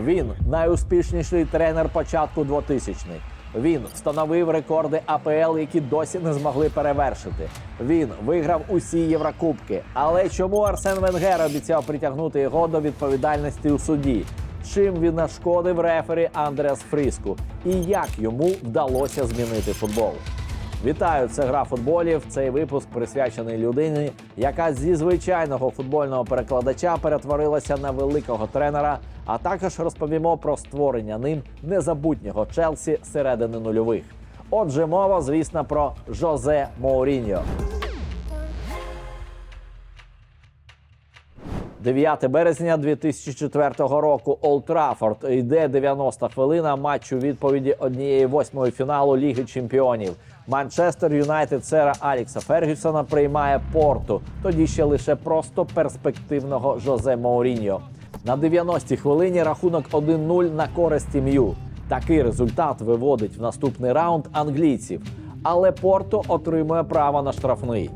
Він найуспішніший тренер початку 2000-х. Він встановив рекорди АПЛ, які досі не змогли перевершити. Він виграв усі Єврокубки. Але чому Арсен Венгер обіцяв притягнути його до відповідальності у суді? Чим він нашкодив рефері Андреас Фріску? І як йому вдалося змінити футбол? Вітаю! Це гра футболів. Цей випуск присвячений людині, яка зі звичайного футбольного перекладача перетворилася на великого тренера. А також розповімо про створення ним незабутнього Челсі середини нульових. Отже, мова, звісно, про Жозе Моуріньо. 9 березня 2004 року Олд Траффорд йде 90 хвилина матчу відповіді однієї восьмої фіналу Ліги Чемпіонів. Манчестер Юнайтед сера Алікса Фергюсона приймає порту. Тоді ще лише просто перспективного Жозе Моуріньо. На 90-й хвилині рахунок 1-0 на користь М'ю. Такий результат виводить в наступний раунд англійців. Але Порто отримує право на штрафний.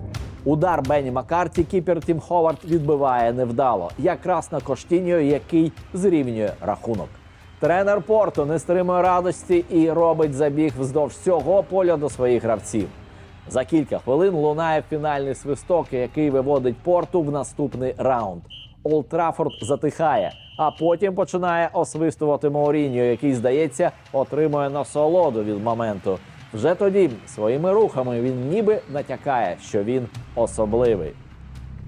Удар Бенні Маккарті кіпер Тім Ховард відбиває невдало, якраз на Коштіньо, який зрівнює рахунок. Тренер Порту не стримує радості і робить забіг вздовж всього поля до своїх гравців. За кілька хвилин лунає фінальний свисток, який виводить порту в наступний раунд. Олд Траффорд затихає, а потім починає освистувати Мауріньо, який, здається, отримує насолоду від моменту. Вже тоді своїми рухами він ніби натякає, що він особливий.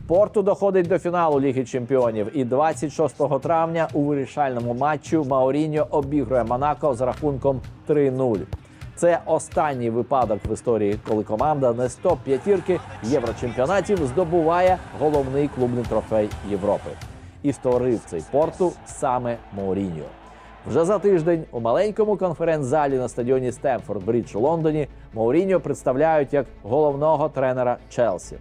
Порту доходить до фіналу Ліги Чемпіонів, і 26 травня у вирішальному матчу Мауріньо обігрує Монако з рахунком 3-0. Це останній випадок в історії, коли команда не з топ-п'ятірки єврочемпіонатів здобуває головний клубний трофей Європи. І створив цей порту саме Мауріньо. Вже за тиждень у маленькому конференц-залі на стадіоні Стемфорд Брідж у Лондоні Мауріньо представляють як головного тренера Челсі.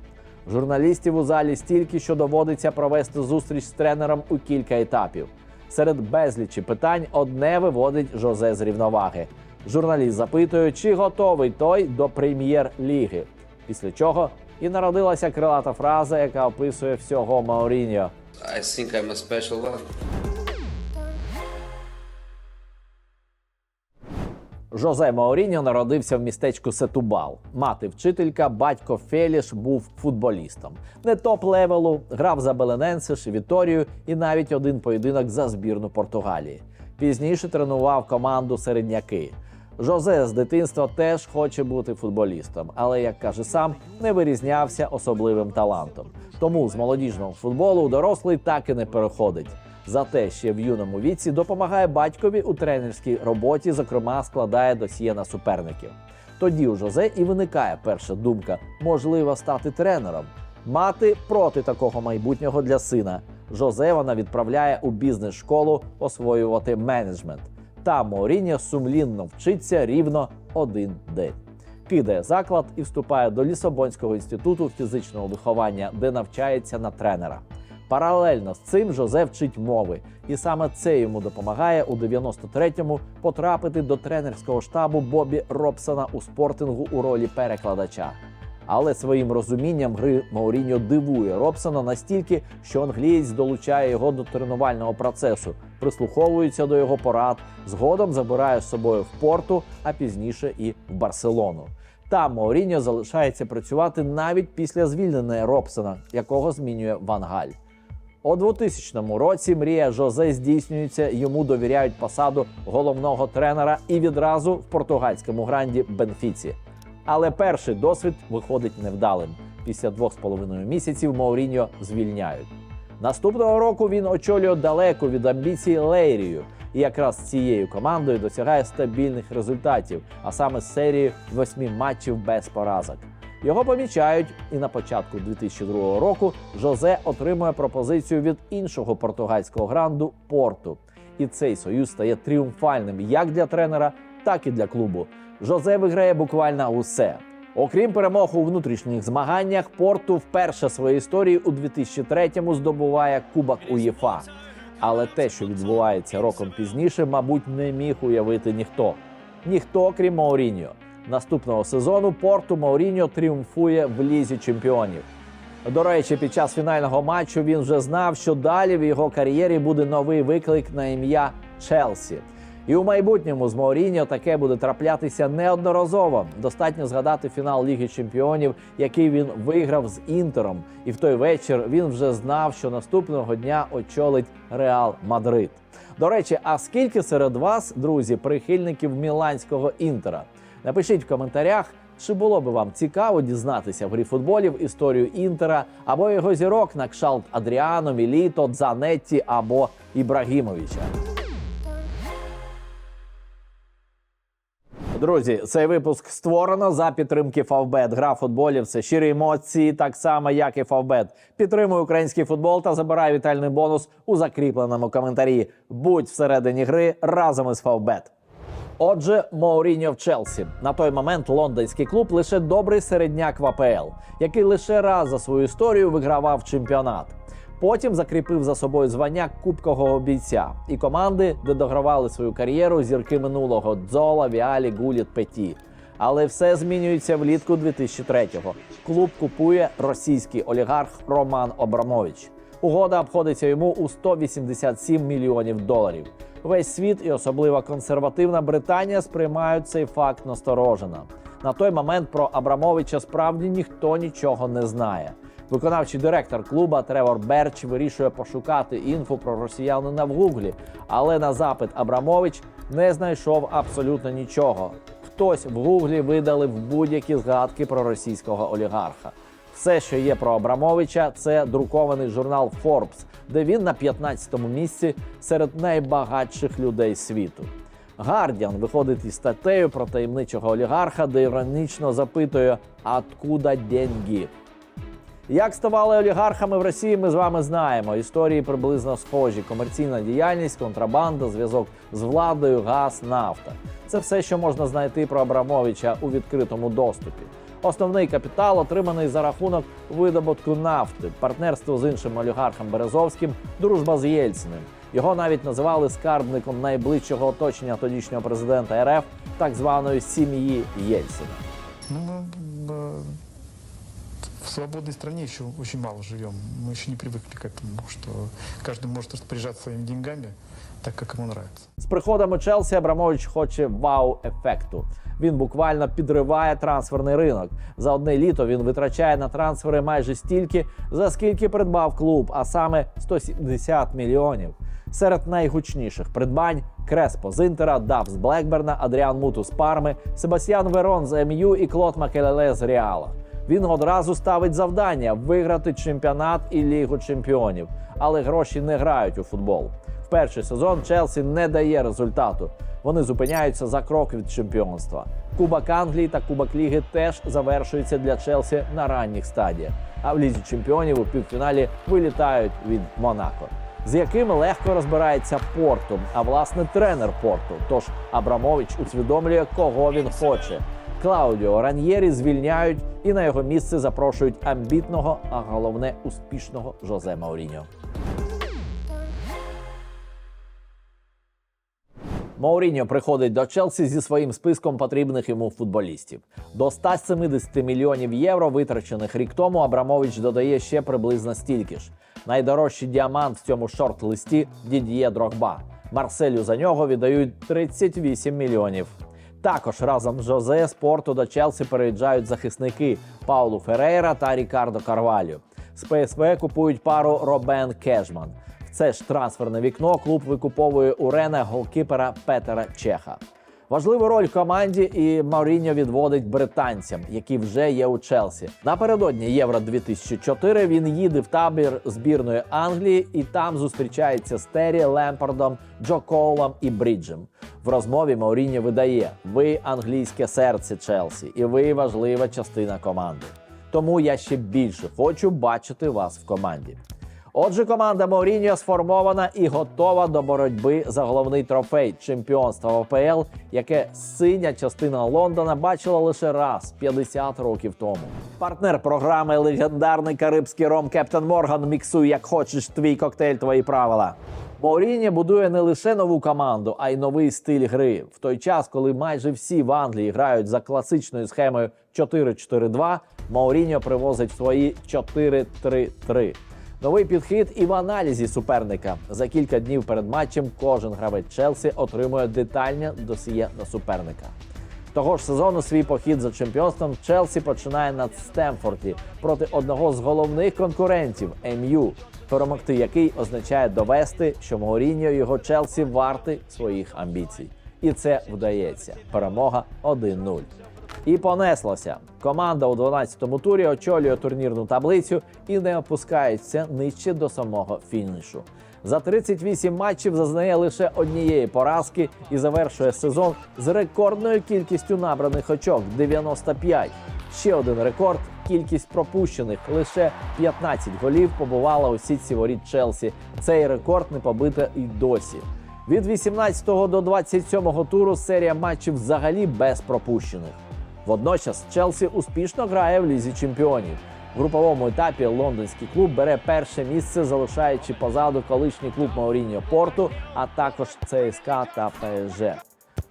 Журналістів у залі стільки, що доводиться провести зустріч з тренером у кілька етапів. Серед безлічі питань одне виводить Жозе з рівноваги. Журналіст запитує, чи готовий той до прем'єр-ліги. Після чого і народилася крилата фраза, яка описує всього Мауріньо. I think I'm a special one. Жозе Мауріньо народився в містечку Сетубал. Мати вчителька, батько Феліш був футболістом. Не топ-левелу, грав за Белененсиш, Віторію і навіть один поєдинок за збірну Португалії. Пізніше тренував команду середняки. Жозе з дитинства теж хоче бути футболістом, але, як каже сам, не вирізнявся особливим талантом. Тому з молодіжного футболу у дорослий так і не переходить. Зате ще в юному віці допомагає батькові у тренерській роботі, зокрема, складає досьє на суперників. Тоді у Жозе і виникає перша думка: можливо стати тренером. Мати проти такого майбутнього для сина. Жозе вона відправляє у бізнес-школу освоювати менеджмент. Там Моріньо сумлінно вчиться рівно один день. Кидає заклад і вступає до Лісабонського інституту фізичного виховання, де навчається на тренера. Паралельно з цим Жозе вчить мови, і саме це йому допомагає у 93-му потрапити до тренерського штабу Бобі Робсона у спортингу у ролі перекладача. Але своїм розумінням гри Мауріньо дивує Робсона настільки, що англієць долучає його до тренувального процесу, прислуховується до його порад, згодом забирає з собою в порту, а пізніше і в Барселону. Там Мауріньо залишається працювати навіть після звільнення Робсона, якого змінює Ван Галь. У 2000 році мрія Жозе здійснюється, йому довіряють посаду головного тренера і відразу в португальському гранді Бенфіці. Але перший досвід виходить невдалим. Після двох з половиною місяців Мауріньо звільняють. Наступного року він очолює далеко від амбіцій Лейрію. і якраз цією командою досягає стабільних результатів, а саме серії восьми матчів без поразок. Його помічають, і на початку 2002 року Жозе отримує пропозицію від іншого португальського гранду Порту. І цей союз стає тріумфальним як для тренера, так і для клубу. Жозе виграє буквально усе. Окрім перемог у внутрішніх змаганнях, Порту вперше своїй історії у 2003-му здобуває Кубок УЄФА. Але те, що відбувається роком пізніше, мабуть, не міг уявити ніхто. Ніхто, крім Мауріньо. Наступного сезону Порту Мауріньо тріумфує в лізі чемпіонів. До речі, під час фінального матчу він вже знав, що далі в його кар'єрі буде новий виклик на ім'я Челсі. І у майбутньому з Мауріньо таке буде траплятися неодноразово. Достатньо згадати фінал Ліги Чемпіонів, який він виграв з Інтером. І в той вечір він вже знав, що наступного дня очолить Реал Мадрид. До речі, а скільки серед вас, друзі, прихильників міланського інтера? Напишіть в коментарях, чи було би вам цікаво дізнатися в грі футболів історію інтера або його зірок на кшалт Адріано, Міліто, Дзанетті або Ібрагімовича. Друзі, цей випуск створено за підтримки Фавбет. Гра футболів це щирі емоції, так само як і Фавбет. Підтримуй український футбол та забирай вітальний бонус у закріпленому коментарі. Будь всередині гри разом із Фавбет. Отже, Мауріньо в Челсі. На той момент лондонський клуб лише добрий середняк в АПЛ, який лише раз за свою історію вигравав чемпіонат. Потім закріпив за собою звання кубкового бійця і команди, де догравали свою кар'єру зірки минулого Дзола, Віалі, Гуліт, Петі. Але все змінюється влітку 2003-го. Клуб купує російський олігарх Роман Абрамович. Угода обходиться йому у 187 мільйонів доларів. Весь світ і особливо консервативна Британія сприймають цей факт насторожено. На той момент про Абрамовича справді ніхто нічого не знає. Виконавчий директор клуба Тревор Берч вирішує пошукати інфу про росіянина в гуглі, але на запит Абрамович не знайшов абсолютно нічого. Хтось в гуглі видалив будь-які згадки про російського олігарха. Все, що є про Абрамовича, це друкований журнал Forbes, де він на 15-му місці серед найбагатших людей світу. Гардіан виходить із статтею про таємничого олігарха, де іронічно запитує «Откуда деньги?». Як ставали олігархами в Росії, ми з вами знаємо. Історії приблизно схожі: комерційна діяльність, контрабанда, зв'язок з владою, газ, нафта. Це все, що можна знайти про Абрамовича у відкритому доступі. Основний капітал отриманий за рахунок видобутку нафти, партнерство з іншим олігархом Березовським, дружба з Єльциним. Його навіть називали скарбником найближчого оточення тодішнього президента РФ, так званої сім'ї Єльцина Ну, мы э, в свободной стране еще очень мало живем. Мы еще не привыкли к этому, что каждый может распоряжаться своими деньгами так, как ему нравится. З приходом у Челсі Абрамович хоче вау-ефекту. Він буквально підриває трансферний ринок. За одне літо він витрачає на трансфери майже стільки, за скільки придбав клуб, а саме 170 мільйонів. Серед найгучніших придбань Креспо з Інтера, Дав з Блекберна, Адріан Муту з Парми, Себастьян Верон з МЮ і Клод Макелеле з Реала. Він одразу ставить завдання виграти чемпіонат і лігу чемпіонів, але гроші не грають у футбол. В перший сезон Челсі не дає результату. Вони зупиняються за крок від чемпіонства. Кубок Англії та Кубок Ліги теж завершуються для Челсі на ранніх стадіях. А в лізі чемпіонів у півфіналі вилітають від Монако, з якими легко розбирається Порту, а власне тренер Порту. Тож Абрамович усвідомлює, кого він хоче. Клаудіо Раньєрі звільняють і на його місце запрошують амбітного, а головне успішного Жозе Мауріньо. Мауріньо приходить до Челсі зі своїм списком потрібних йому футболістів. До 170 мільйонів євро, витрачених рік тому, Абрамович додає ще приблизно стільки ж. Найдорожчий діамант в цьому шорт-листі Дід'є Дрогба. Марселю за нього віддають 38 мільйонів. Також разом з Жозе спорту до Челсі переїжджають захисники Паулу Ферейра та Рікардо Карвалю. З ПСВ купують пару Робен Кешман. В це ж трансферне вікно клуб викуповує у Рена голкіпера Петера Чеха. Важливу роль в команді і Мауріньо відводить британцям, які вже є у Челсі. Напередодні Євро 2004 він їде в табір збірної Англії і там зустрічається з Террі, Лемпардом, Джо Коулом і Бріджем. В розмові Мауріньо видає: ви англійське серце Челсі, і ви важлива частина команди. Тому я ще більше хочу бачити вас в команді. Отже, команда Мауріньо сформована і готова до боротьби за головний трофей чемпіонства ВПЛ, яке синя частина Лондона бачила лише раз 50 років тому. Партнер програми легендарний карибський ром Кептен Морган. Міксуй як хочеш твій коктейль, твої правила. Мауріньо будує не лише нову команду, а й новий стиль гри. В той час, коли майже всі в Англії грають за класичною схемою 4-4-2, Мауріньо привозить свої 4-3-3. Новий підхід і в аналізі суперника. За кілька днів перед матчем кожен гравець Челсі отримує детальне досьє на суперника. Того ж сезону свій похід за чемпіонством Челсі починає на Стемфорді проти одного з головних конкурентів МЮ, перемогти який означає довести, що Мауріньо його Челсі варти своїх амбіцій. І це вдається. Перемога 1-0. І понеслося. Команда у 12-му турі очолює турнірну таблицю і не опускається нижче до самого фінішу. За 38 матчів зазнає лише однієї поразки і завершує сезон з рекордною кількістю набраних очок 95. Ще один рекорд кількість пропущених лише 15 голів побувала у сітці воріт Челсі. Цей рекорд не побито і досі. Від 18 до 27 туру серія матчів взагалі без пропущених. Водночас Челсі успішно грає в лізі чемпіонів. В груповому етапі лондонський клуб бере перше місце, залишаючи позаду колишній клуб Мауріньо Порту, а також ЦСКА та ПСЖ.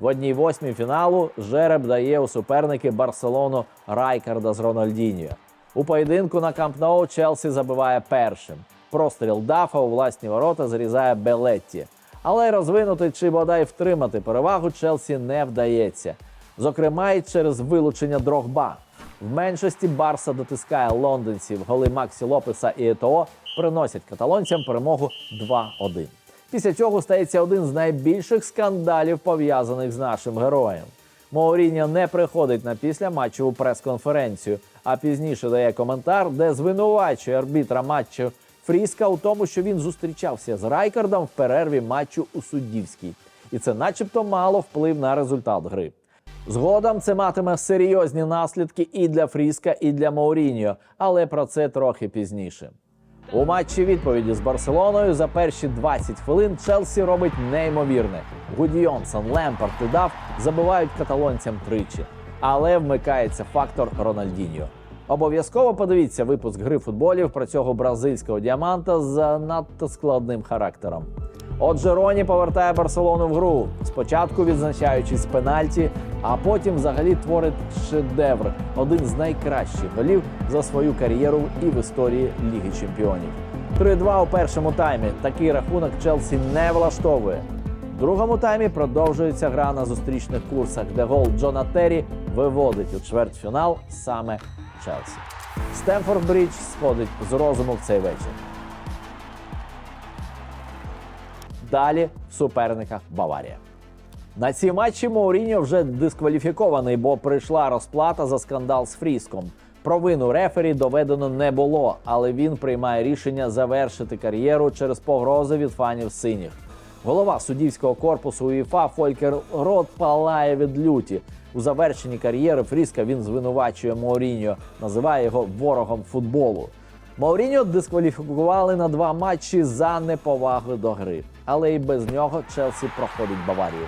В одній восьмій фіналу жереб дає у суперники Барселону Райкарда з Рональдіньо. У поєдинку на Камп Ноу Челсі забиває першим. Простріл Дафа у власні ворота зарізає Белетті. Але розвинути чи бодай втримати перевагу Челсі не вдається. Зокрема, й через вилучення Дрогба. В меншості Барса дотискає лондонців. Голи Максі Лопеса і Етоо приносять каталонцям перемогу 2-1. Після цього стається один з найбільших скандалів, пов'язаних з нашим героєм. Мауріньо не приходить на післяматчеву прес-конференцію, а пізніше дає коментар, де звинувачує арбітра матчу Фріска у тому, що він зустрічався з Райкардом в перерві матчу у суддівській. І це, начебто, мало вплив на результат гри. Згодом це матиме серйозні наслідки і для Фріска, і для Мауріньо, але про це трохи пізніше. У матчі відповіді з Барселоною за перші 20 хвилин Челсі робить неймовірне. Гудіонсон, Лемпард і Дав забивають каталонцям тричі, але вмикається фактор Рональдіньо. Обов'язково подивіться випуск гри футболів про цього бразильського діаманта з надто складним характером. Отже, Роні повертає Барселону в гру, спочатку відзначаючись пенальті, а потім взагалі творить шедевр, один з найкращих голів за свою кар'єру і в історії Ліги Чемпіонів. 3-2 у першому таймі. Такий рахунок Челсі не влаштовує. В другому таймі продовжується гра на зустрічних курсах, де гол Джона Террі виводить у чвертьфінал саме Челсі. Стемфорд Брідж сходить з розуму в цей вечір. Далі в суперниках Баварія. На ці матчі Мауріньо вже дискваліфікований, бо прийшла розплата за скандал з Фріском. Провину рефері доведено не було, але він приймає рішення завершити кар'єру через погрози від фанів синіх. Голова суддівського корпусу УЄФА Фолькер Рот палає від люті. У завершенні кар'єри Фріска він звинувачує Мауріньо, називає його ворогом футболу. Мауріньо дискваліфікували на два матчі за неповагу до гри, але і без нього Челсі проходить Баварію.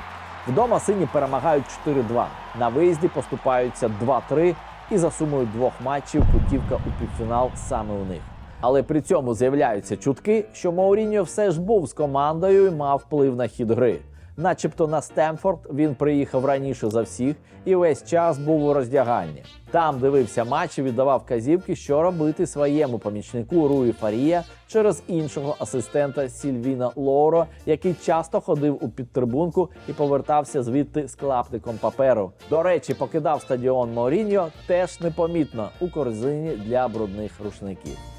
Вдома сині перемагають 4-2. На виїзді поступаються 2-3 і за сумою двох матчів путівка у півфінал саме у них. Але при цьому з'являються чутки, що Мауріньо все ж був з командою і мав вплив на хід гри. Начебто на Стемфорд він приїхав раніше за всіх і весь час був у роздяганні. Там дивився матч і віддавав казівки, що робити своєму помічнику Руї Фарія через іншого асистента Сільвіна Лоуро, який часто ходив у підтрибунку і повертався звідти з клаптиком паперу. До речі, покидав стадіон Мауріньо теж непомітно у корзині для брудних рушників.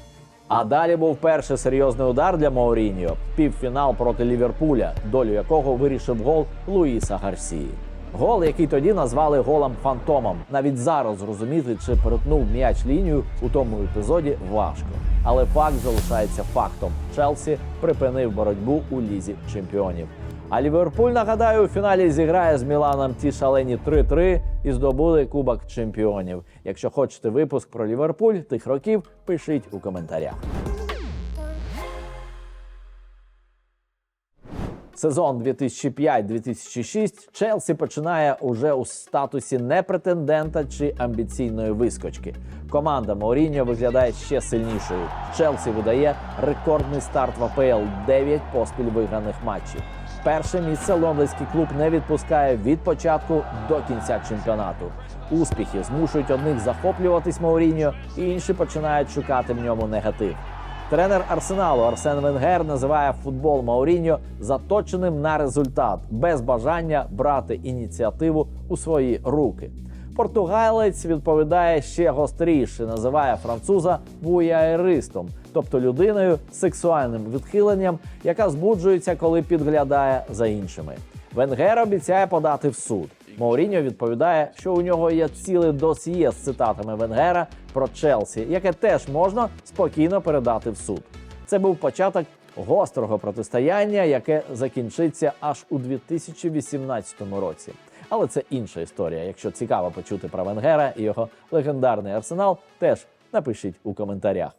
А далі був перший серйозний удар для Мауріньо – півфінал проти Ліверпуля, долю якого вирішив гол Луїса Гарсії. Гол, який тоді назвали голом фантомом. Навіть зараз зрозуміти, чи перетнув м'яч лінію у тому епізоді важко. Але факт залишається фактом. Челсі припинив боротьбу у лізі чемпіонів. А Ліверпуль, нагадаю, у фіналі зіграє з Міланом ті шалені 3-3 і здобуде Кубок чемпіонів. Якщо хочете випуск про Ліверпуль тих років, пишіть у коментарях. Сезон 2005-2006 Челсі починає уже у статусі не претендента чи амбіційної вискочки. Команда Мауріньо виглядає ще сильнішою. Челсі видає рекордний старт в АПЛ 9 поспіль виграних матчів. Перше місце лондонський клуб не відпускає від початку до кінця чемпіонату. Успіхи змушують одних захоплюватись Мауріньо, і інші починають шукати в ньому негатив. Тренер Арсеналу Арсен Венгер називає футбол Мауріньо заточеним на результат, без бажання брати ініціативу у свої руки. Португалець відповідає ще гостріше, називає француза вуяеристом, тобто людиною з сексуальним відхиленням, яка збуджується, коли підглядає за іншими. Венгер обіцяє подати в суд. Мауріньо відповідає, що у нього є ціле досьє з цитатами Венгера про Челсі, яке теж можна спокійно передати в суд. Це був початок гострого протистояння, яке закінчиться аж у 2018 році. Але це інша історія. Якщо цікаво почути про Венгера і його легендарний арсенал, теж напишіть у коментарях.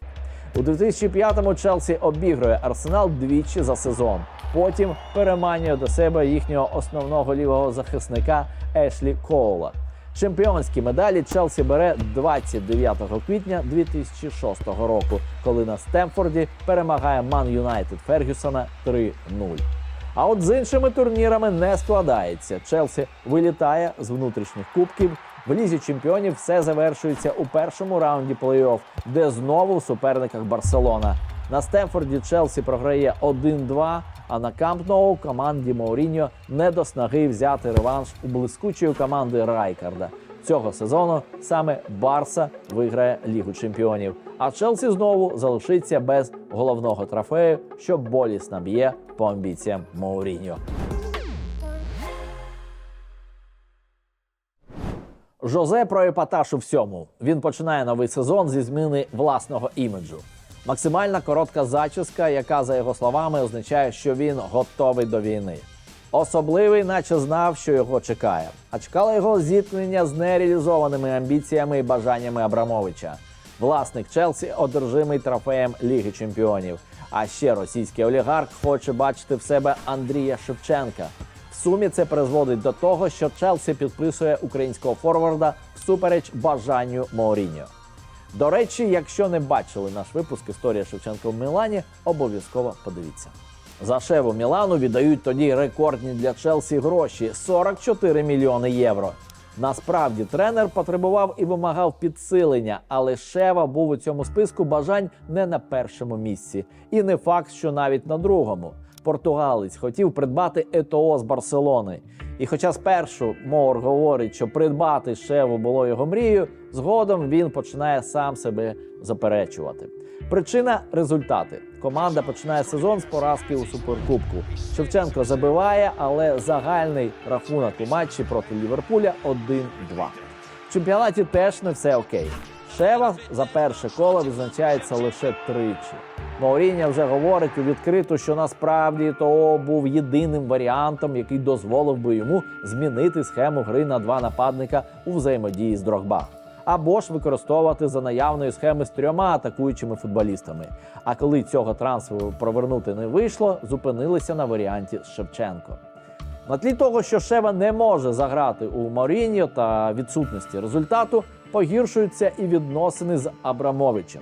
У 2005-му Челсі обігрує Арсенал двічі за сезон. Потім переманює до себе їхнього основного лівого захисника Ешлі Коула. Чемпіонські медалі Челсі бере 29 квітня 2006 року, коли на Стемфорді перемагає Ман Юнайтед Фергюсона 3-0. А от з іншими турнірами не складається. Челсі вилітає з внутрішніх кубків. В лізі чемпіонів все завершується у першому раунді плей-офф, де знову в суперниках Барселона. На Стемфорді Челсі програє 1-2, а на Камп Ноу команді Мауріньо не до снаги взяти реванш у блискучої команди Райкарда. Цього сезону саме Барса виграє Лігу чемпіонів. А Челсі знову залишиться без головного трофею, що болісно б'є по амбіціям Мауріньо. Жозе про епатаж у всьому. Він починає новий сезон зі зміни власного іміджу. Максимальна коротка зачіска, яка, за його словами, означає, що він готовий до війни. Особливий, наче знав, що його чекає. А чекало його зіткнення з нереалізованими амбіціями і бажаннями Абрамовича. Власник Челсі одержимий трофеєм Ліги Чемпіонів. А ще російський олігарх хоче бачити в себе Андрія Шевченка. В сумі це призводить до того, що Челсі підписує українського форварда всупереч бажанню Мауріньо. До речі, якщо не бачили наш випуск Історія Шевченка в Мілані, обов'язково подивіться. За шеву Мілану віддають тоді рекордні для Челсі гроші 44 мільйони євро. Насправді тренер потребував і вимагав підсилення, але Шева був у цьому списку бажань не на першому місці, і не факт, що навіть на другому. Португалець хотів придбати ЕТО з Барселони. І хоча спершу Моор говорить, що придбати Шеву було його мрією, згодом він починає сам себе заперечувати. Причина результати. Команда починає сезон з поразки у суперкубку. Шевченко забиває, але загальний рахунок у матчі проти Ліверпуля 1-2. В чемпіонаті теж не все окей. Шева за перше коло відзначається лише тричі. Мауріння вже говорить у відкриту, що насправді ТО був єдиним варіантом, який дозволив би йому змінити схему гри на два нападника у взаємодії з Дрогба. Або ж використовувати за наявної схеми з трьома атакуючими футболістами. А коли цього трансферу провернути не вийшло, зупинилися на варіанті з Шевченко. На тлі того, що Шева не може заграти у Маріньо та відсутності результату, погіршуються і відносини з Абрамовичем.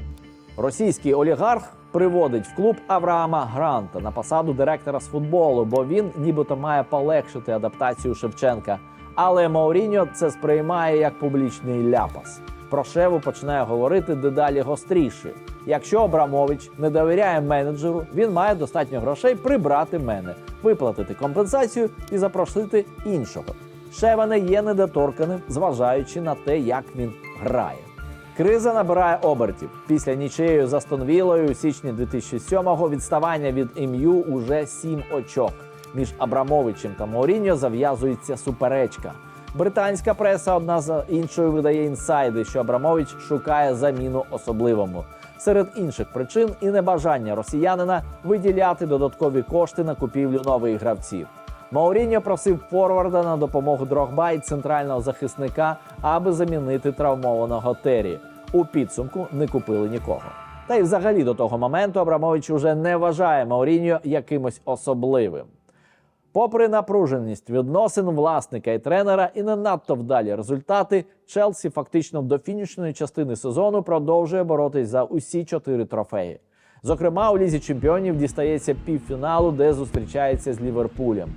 Російський олігарх приводить в клуб Авраама Гранта на посаду директора з футболу, бо він нібито має полегшити адаптацію Шевченка. Але Мауріньо це сприймає як публічний ляпас. Про Шеву починає говорити дедалі гостріше. Якщо Абрамович не довіряє менеджеру, він має достатньо грошей прибрати мене, виплатити компенсацію і запросити іншого. Шева не є недоторканим, зважаючи на те, як він грає. Криза набирає обертів. Після нічиєю з Астон Вілою у січні 2007-го відставання від ім'ю уже 7 очок. Між Абрамовичем та Мауріньо зав'язується суперечка. Британська преса одна за іншою видає інсайди, що Абрамович шукає заміну особливому. Серед інших причин і небажання росіянина виділяти додаткові кошти на купівлю нових гравців. Мауріньо просив форварда на допомогу Дрогба і центрального захисника, аби замінити травмованого Террі. У підсумку не купили нікого. Та й взагалі до того моменту Абрамович уже не вважає Мауріньо якимось особливим. Попри напруженість відносин власника і тренера і не надто вдалі результати, Челсі фактично до фінішної частини сезону продовжує боротись за усі чотири трофеї. Зокрема, у лізі чемпіонів дістається півфіналу, де зустрічається з Ліверпулем.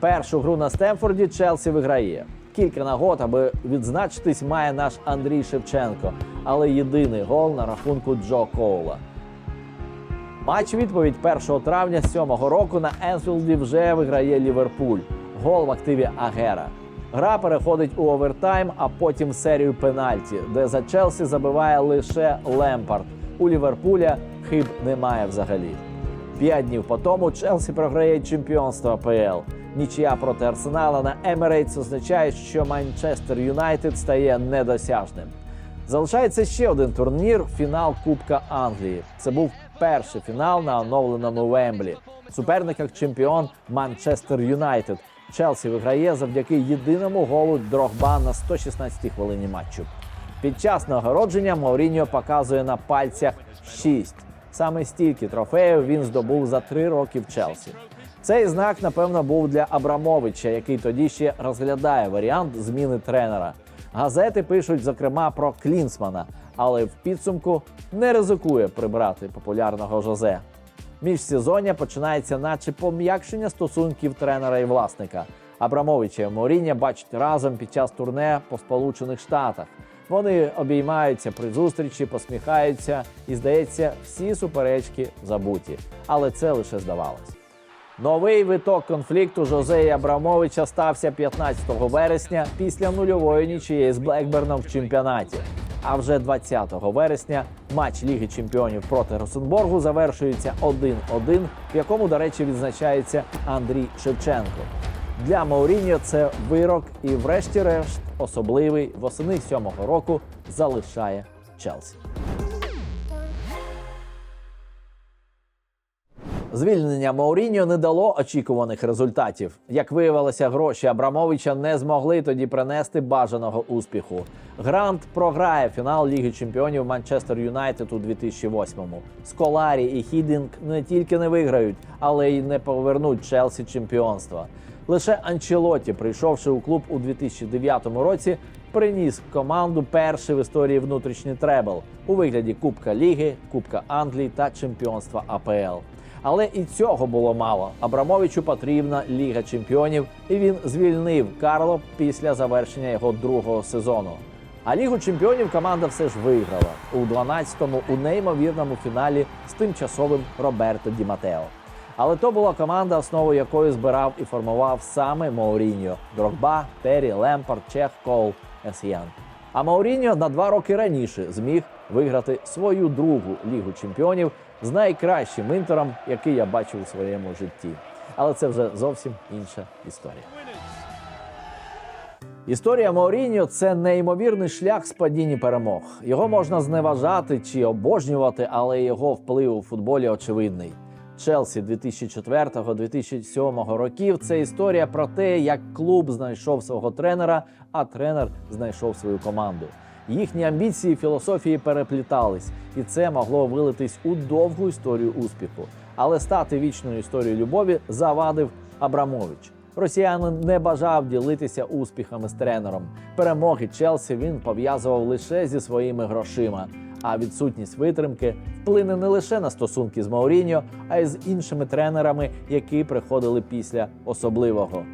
Першу гру на Стемфорді Челсі виграє. Кілька нагод, аби відзначитись, має наш Андрій Шевченко, але єдиний гол на рахунку Джо Коула. Матч відповідь 1 травня 7-го року на Енфілді вже виграє Ліверпуль. Гол в активі Агера. Гра переходить у овертайм, а потім серію пенальті, де за Челсі забиває лише Лемпард. У Ліверпуля хиб немає взагалі. П'ять днів по тому Челсі програє чемпіонство АПЛ. Нічия проти Арсенала на Емірейтс означає, що Манчестер Юнайтед стає недосяжним. Залишається ще один турнір фінал Кубка Англії. Це був перший фінал на оновленому Вемблі. В суперниках чемпіон Манчестер Юнайтед. Челсі виграє завдяки єдиному голу Дрогба на 116-й хвилині матчу. Під час нагородження Мауріньо показує на пальцях 6. Саме стільки трофеїв він здобув за три роки в Челсі. Цей знак, напевно, був для Абрамовича, який тоді ще розглядає варіант зміни тренера. Газети пишуть, зокрема, про Клінсмана, але в підсумку не ризикує прибрати популярного Жозе. Міжсезоння починається, наче пом'якшення стосунків тренера і власника. Абрамовича і Моріння бачать разом під час турне по Сполучених Штатах. Вони обіймаються при зустрічі, посміхаються, і здається, всі суперечки забуті. Але це лише здавалось. Новий виток конфлікту Жозе і Абрамовича стався 15 вересня після нульової нічиєї з Блекберном в чемпіонаті. А вже 20 вересня матч Ліги Чемпіонів проти Росенборгу завершується 1-1, в якому, до речі, відзначається Андрій Шевченко. Для Мауріньо це вирок і, врешті-решт, особливий восени сьомого року залишає Челсі. Звільнення Мауріньо не дало очікуваних результатів. Як виявилося, гроші Абрамовича не змогли тоді принести бажаного успіху. Грант програє фінал Ліги Чемпіонів Манчестер Юнайтед у 2008-му. Сколарі і Хідінг не тільки не виграють, але й не повернуть Челсі чемпіонства. Лише Анчелотті, прийшовши у клуб у 2009 році, приніс команду перший в історії внутрішній требл у вигляді Кубка Ліги, Кубка Англії та чемпіонства АПЛ. Але і цього було мало. Абрамовичу потрібна Ліга Чемпіонів, і він звільнив Карло після завершення його другого сезону. А Лігу Чемпіонів команда все ж виграла у 12-му у неймовірному фіналі з тимчасовим Роберто Ді Матео. Але то була команда, основу якої збирав і формував саме Мауріньо: Дрогба, Террі, Лемпард, Чех, Кол, Есіян. А Мауріньо на два роки раніше зміг виграти свою другу лігу чемпіонів з найкращим інтером, який я бачив у своєму житті. Але це вже зовсім інша історія. Історія Мауріньо це неймовірний шлях з перемог. Його можна зневажати чи обожнювати, але його вплив у футболі очевидний. Челсі 2004-2007 років це історія про те, як клуб знайшов свого тренера, а тренер знайшов свою команду. Їхні амбіції філософії переплітались, і це могло вилитись у довгу історію успіху. Але стати вічною історією любові завадив Абрамович. Росіянин не бажав ділитися успіхами з тренером. Перемоги Челсі він пов'язував лише зі своїми грошима. А відсутність витримки вплине не лише на стосунки з Мауріньо, а й з іншими тренерами, які приходили після особливого.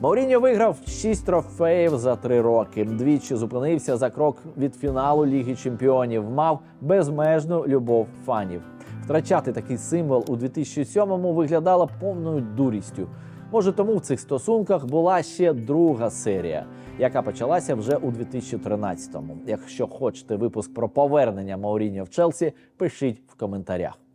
Мауріньо виграв 6 трофеїв за три роки. Двічі зупинився за крок від фіналу Ліги Чемпіонів. Мав безмежну любов фанів. Втрачати такий символ у 2007-му виглядало повною дурістю. Може, тому в цих стосунках була ще друга серія, яка почалася вже у 2013-му. Якщо хочете випуск про повернення Мауріньо в Челсі, пишіть в коментарях.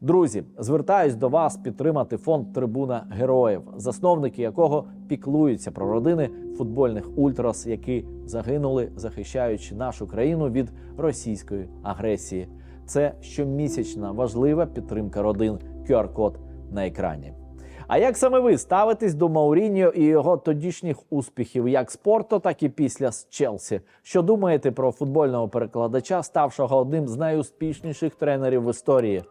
Друзі, звертаюсь до вас підтримати фонд Трибуна Героїв, засновники якого піклуються про родини футбольних ультрас, які загинули, захищаючи нашу країну від російської агресії. Це щомісячна важлива підтримка родин. QR-код на екрані. А як саме ви ставитесь до Мауріньо і його тодішніх успіхів як з Порто, так і після з Челсі? Що думаєте про футбольного перекладача, ставшого одним з найуспішніших тренерів в історії?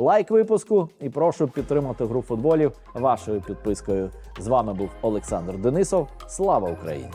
Лайк випуску і прошу підтримати гру футболів вашою підпискою. З вами був Олександр Денисов. Слава Україні!